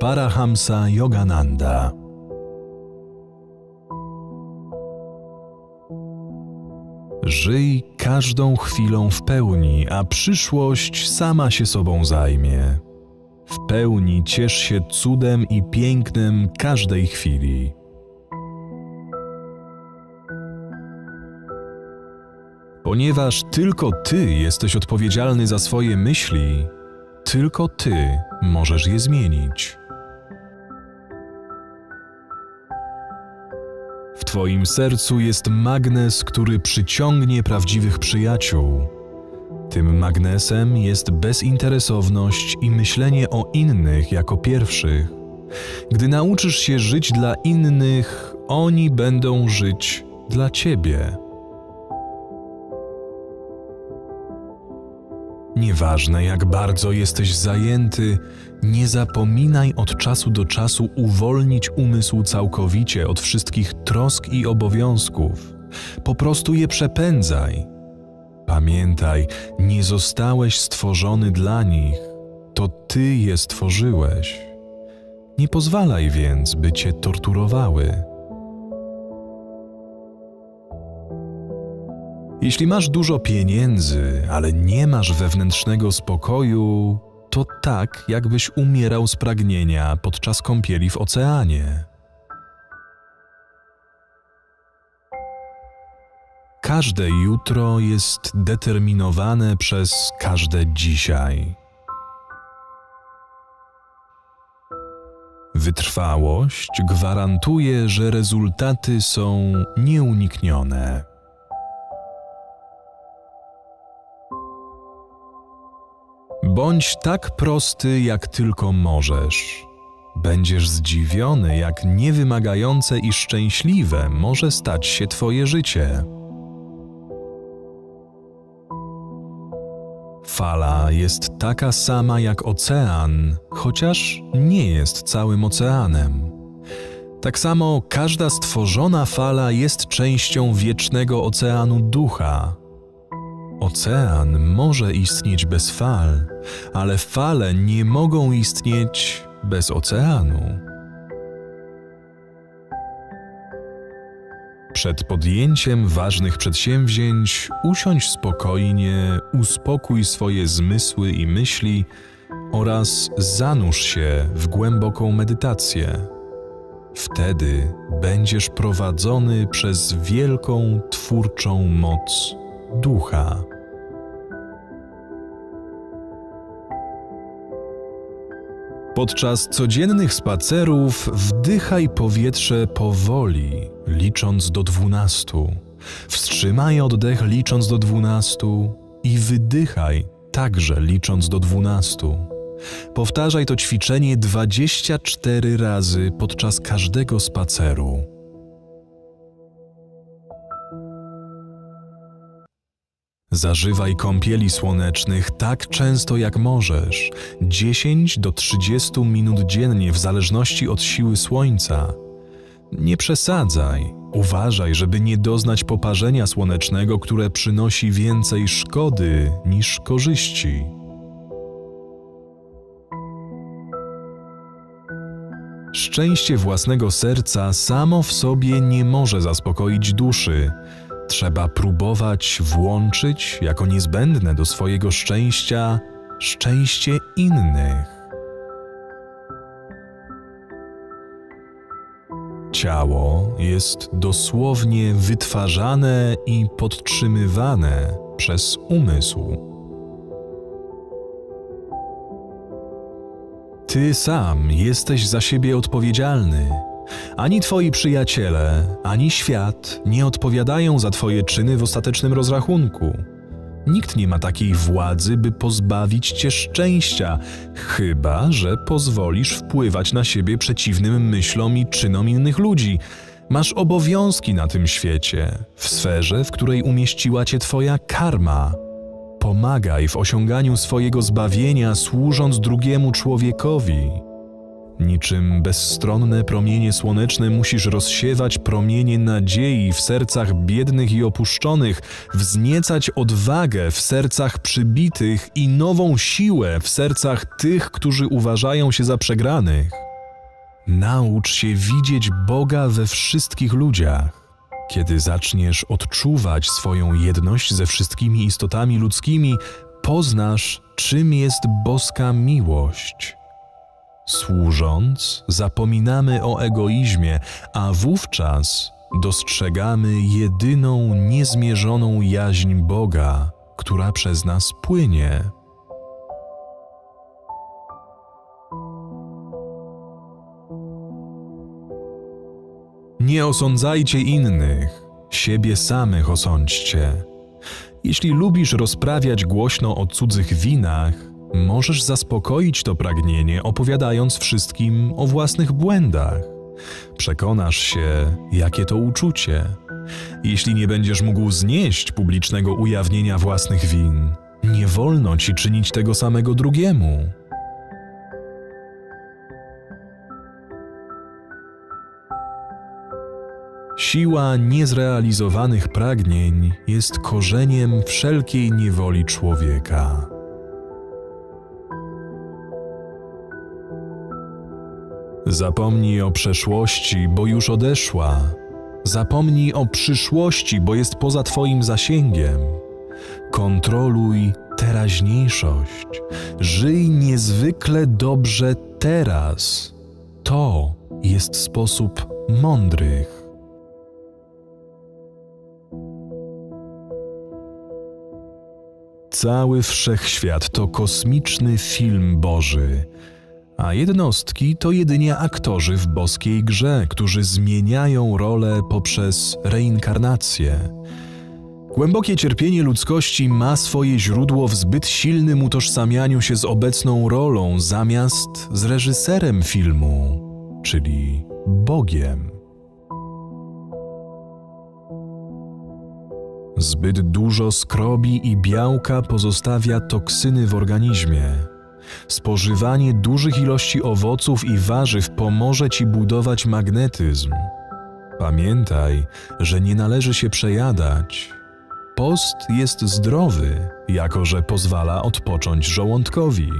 Parahamsa Yogananda. Żyj każdą chwilą w pełni, a przyszłość sama się sobą zajmie. W pełni ciesz się cudem i pięknem każdej chwili. Ponieważ tylko Ty jesteś odpowiedzialny za swoje myśli, tylko Ty możesz je zmienić. Twoim sercu jest magnes, który przyciągnie prawdziwych przyjaciół. Tym magnesem jest bezinteresowność i myślenie o innych jako pierwszych. Gdy nauczysz się żyć dla innych, oni będą żyć dla Ciebie. Nieważne jak bardzo jesteś zajęty, nie zapominaj od czasu do czasu uwolnić umysł całkowicie od wszystkich trosk i obowiązków. Po prostu je przepędzaj. Pamiętaj, nie zostałeś stworzony dla nich, to ty je stworzyłeś. Nie pozwalaj więc, by cię torturowały. Jeśli masz dużo pieniędzy, ale nie masz wewnętrznego spokoju, to tak, jakbyś umierał z pragnienia podczas kąpieli w oceanie. Każde jutro jest determinowane przez każde dzisiaj. Wytrwałość gwarantuje, że rezultaty są nieuniknione. Bądź tak prosty, jak tylko możesz. Będziesz zdziwiony, jak niewymagające i szczęśliwe może stać się Twoje życie. Fala jest taka sama jak ocean, chociaż nie jest całym oceanem. Tak samo każda stworzona fala jest częścią wiecznego oceanu ducha. Ocean może istnieć bez fal, ale fale nie mogą istnieć bez oceanu. Przed podjęciem ważnych przedsięwzięć usiądź spokojnie, uspokój swoje zmysły i myśli oraz zanurz się w głęboką medytację. Wtedy będziesz prowadzony przez wielką twórczą moc ducha. Podczas codziennych spacerów wdychaj powietrze powoli, licząc do dwunastu. Wstrzymaj oddech licząc do dwunastu i wydychaj także licząc do dwunastu. Powtarzaj to ćwiczenie 24 razy podczas każdego spaceru. Zażywaj kąpieli słonecznych tak często jak możesz 10 do 30 minut dziennie w zależności od siły słońca. Nie przesadzaj. Uważaj, żeby nie doznać poparzenia słonecznego, które przynosi więcej szkody niż korzyści. Szczęście własnego serca samo w sobie nie może zaspokoić duszy. Trzeba próbować włączyć jako niezbędne do swojego szczęścia szczęście innych. Ciało jest dosłownie wytwarzane i podtrzymywane przez umysł. Ty sam jesteś za siebie odpowiedzialny. Ani twoi przyjaciele, ani świat nie odpowiadają za twoje czyny w ostatecznym rozrachunku. Nikt nie ma takiej władzy, by pozbawić cię szczęścia, chyba że pozwolisz wpływać na siebie przeciwnym myślom i czynom innych ludzi. Masz obowiązki na tym świecie, w sferze, w której umieściła cię twoja karma. Pomagaj w osiąganiu swojego zbawienia, służąc drugiemu człowiekowi. Niczym bezstronne promienie słoneczne musisz rozsiewać promienie nadziei w sercach biednych i opuszczonych, wzniecać odwagę w sercach przybitych i nową siłę w sercach tych, którzy uważają się za przegranych. Naucz się widzieć Boga we wszystkich ludziach. Kiedy zaczniesz odczuwać swoją jedność ze wszystkimi istotami ludzkimi, poznasz, czym jest boska miłość. Służąc, zapominamy o egoizmie, a wówczas dostrzegamy jedyną niezmierzoną jaźń Boga, która przez nas płynie. Nie osądzajcie innych, siebie samych osądźcie. Jeśli lubisz rozprawiać głośno o cudzych winach, możesz zaspokoić to pragnienie, opowiadając wszystkim o własnych błędach. Przekonasz się, jakie to uczucie. Jeśli nie będziesz mógł znieść publicznego ujawnienia własnych win, nie wolno ci czynić tego samego drugiemu. Siła niezrealizowanych pragnień jest korzeniem wszelkiej niewoli człowieka. Zapomnij o przeszłości, bo już odeszła. Zapomnij o przyszłości, bo jest poza Twoim zasięgiem. Kontroluj teraźniejszość. Żyj niezwykle dobrze teraz. To jest sposób mądrych. Cały wszechświat to kosmiczny film Boży, a jednostki to jedynie aktorzy w boskiej grze, którzy zmieniają rolę poprzez reinkarnację. Głębokie cierpienie ludzkości ma swoje źródło w zbyt silnym utożsamianiu się z obecną rolą zamiast z reżyserem filmu, czyli Bogiem. Zbyt dużo skrobi i białka pozostawia toksyny w organizmie. Spożywanie dużych ilości owoców i warzyw pomoże ci budować magnetyzm. Pamiętaj, że nie należy się przejadać. Post jest zdrowy, jako że pozwala odpocząć żołądkowi.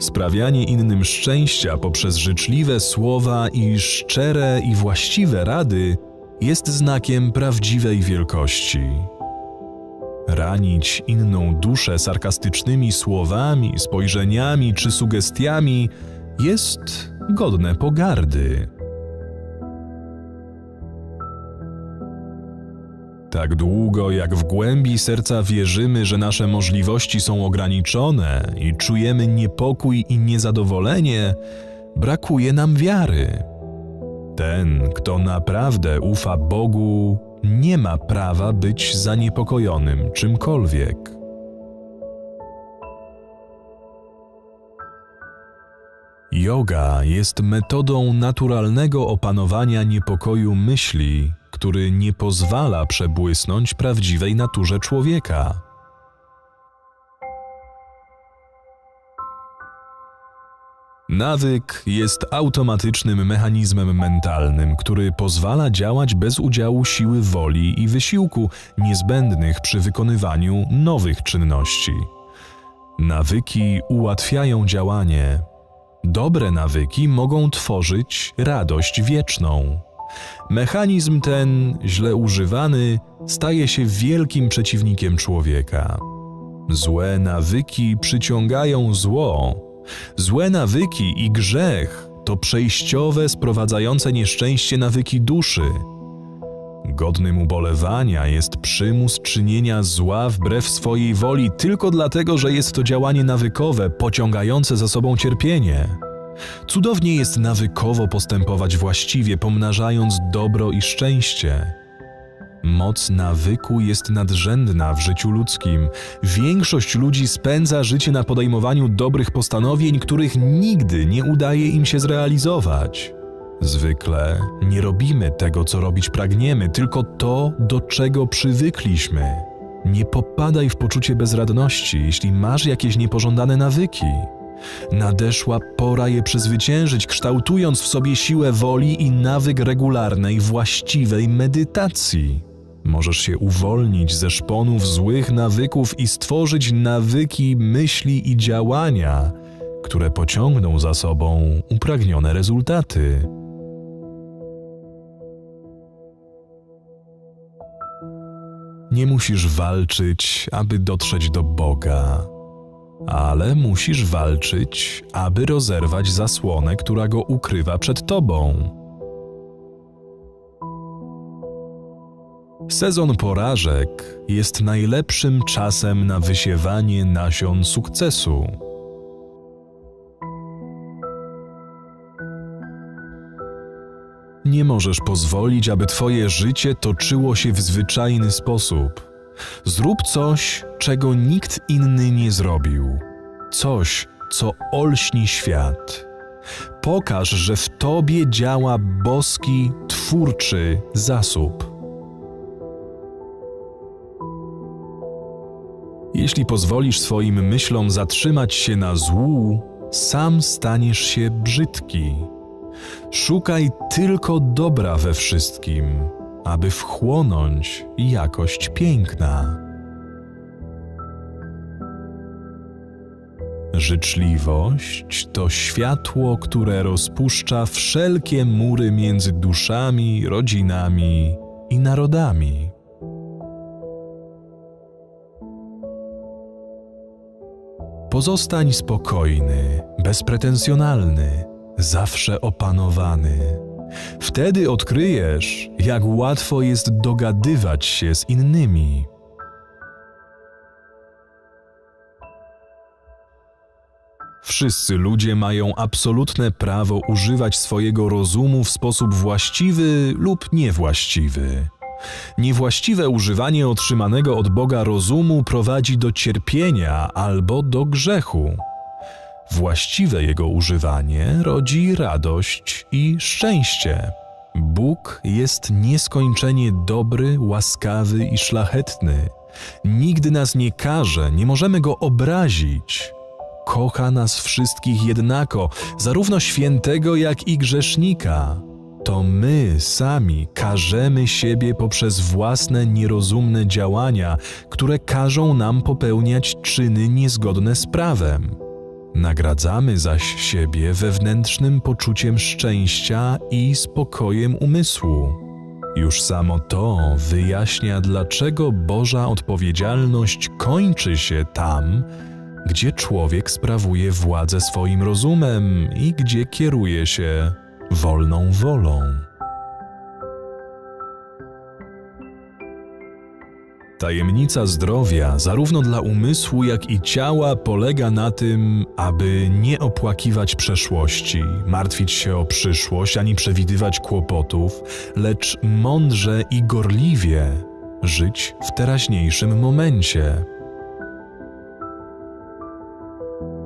Sprawianie innym szczęścia poprzez życzliwe słowa i szczere i właściwe rady jest znakiem prawdziwej wielkości. Ranić inną duszę sarkastycznymi słowami, spojrzeniami czy sugestiami jest godne pogardy. Tak długo jak w głębi serca wierzymy, że nasze możliwości są ograniczone i czujemy niepokój i niezadowolenie, brakuje nam wiary. Ten, kto naprawdę ufa Bogu, nie ma prawa być zaniepokojonym czymkolwiek. Yoga jest metodą naturalnego opanowania niepokoju myśli, który nie pozwala przebłysnąć prawdziwej naturze człowieka. Nawyk jest automatycznym mechanizmem mentalnym, który pozwala działać bez udziału siły woli i wysiłku niezbędnych przy wykonywaniu nowych czynności. Nawyki ułatwiają działanie. Dobre nawyki mogą tworzyć radość wieczną. Mechanizm ten, źle używany, staje się wielkim przeciwnikiem człowieka. Złe nawyki przyciągają zło. Złe nawyki i grzech to przejściowe, sprowadzające nieszczęście nawyki duszy. Godnym ubolewania jest przymus czynienia zła wbrew swojej woli tylko dlatego, że jest to działanie nawykowe, pociągające za sobą cierpienie. Cudownie jest nawykowo postępować właściwie, pomnażając dobro i szczęście. Moc nawyku jest nadrzędna w życiu ludzkim. Większość ludzi spędza życie na podejmowaniu dobrych postanowień, których nigdy nie udaje im się zrealizować. Zwykle nie robimy tego, co robić pragniemy, tylko to, do czego przywykliśmy. Nie popadaj w poczucie bezradności, jeśli masz jakieś niepożądane nawyki. Nadeszła pora je przezwyciężyć, kształtując w sobie siłę woli i nawyk regularnej, właściwej medytacji. Możesz się uwolnić ze szponów złych nawyków i stworzyć nawyki myśli i działania, które pociągną za sobą upragnione rezultaty. Nie musisz walczyć, aby dotrzeć do Boga, ale musisz walczyć, aby rozerwać zasłonę, która go ukrywa przed tobą. Sezon porażek jest najlepszym czasem na wysiewanie nasion sukcesu. Nie możesz pozwolić, aby Twoje życie toczyło się w zwyczajny sposób. Zrób coś, czego nikt inny nie zrobił. Coś, co olśni świat. Pokaż, że w Tobie działa boski, twórczy zasób. Jeśli pozwolisz swoim myślom zatrzymać się na złu, sam staniesz się brzydki. Szukaj tylko dobra we wszystkim, aby wchłonąć jakość piękna. Życzliwość to światło, które rozpuszcza wszelkie mury między duszami, rodzinami i narodami. Pozostań spokojny, bezpretensjonalny, zawsze opanowany. Wtedy odkryjesz, jak łatwo jest dogadywać się z innymi. Wszyscy ludzie mają absolutne prawo używać swojego rozumu w sposób właściwy lub niewłaściwy. Niewłaściwe używanie otrzymanego od Boga rozumu prowadzi do cierpienia albo do grzechu. Właściwe jego używanie rodzi radość i szczęście. Bóg jest nieskończenie dobry, łaskawy i szlachetny. Nigdy nas nie karze, nie możemy go obrazić. Kocha nas wszystkich jednako, zarówno świętego, jak i grzesznika. To my sami karzemy siebie poprzez własne nierozumne działania, które każą nam popełniać czyny niezgodne z prawem. Nagradzamy zaś siebie wewnętrznym poczuciem szczęścia i spokojem umysłu. Już samo to wyjaśnia, dlaczego Boża odpowiedzialność kończy się tam, gdzie człowiek sprawuje władzę swoim rozumem i gdzie kieruje się wolną wolą. Tajemnica zdrowia, zarówno dla umysłu, jak i ciała, polega na tym, aby nie opłakiwać przeszłości, martwić się o przyszłość ani przewidywać kłopotów, lecz mądrze i gorliwie żyć w teraźniejszym momencie.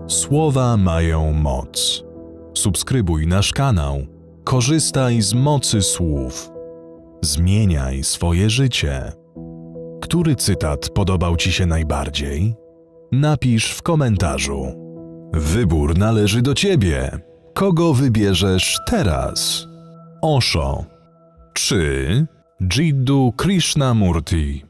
Słowa mają moc. Subskrybuj nasz kanał. Korzystaj z mocy słów. Zmieniaj swoje życie. Który cytat podobał Ci się najbardziej? Napisz w komentarzu. Wybór należy do Ciebie. Kogo wybierzesz teraz? Osho czy Jiddu Krishnamurti?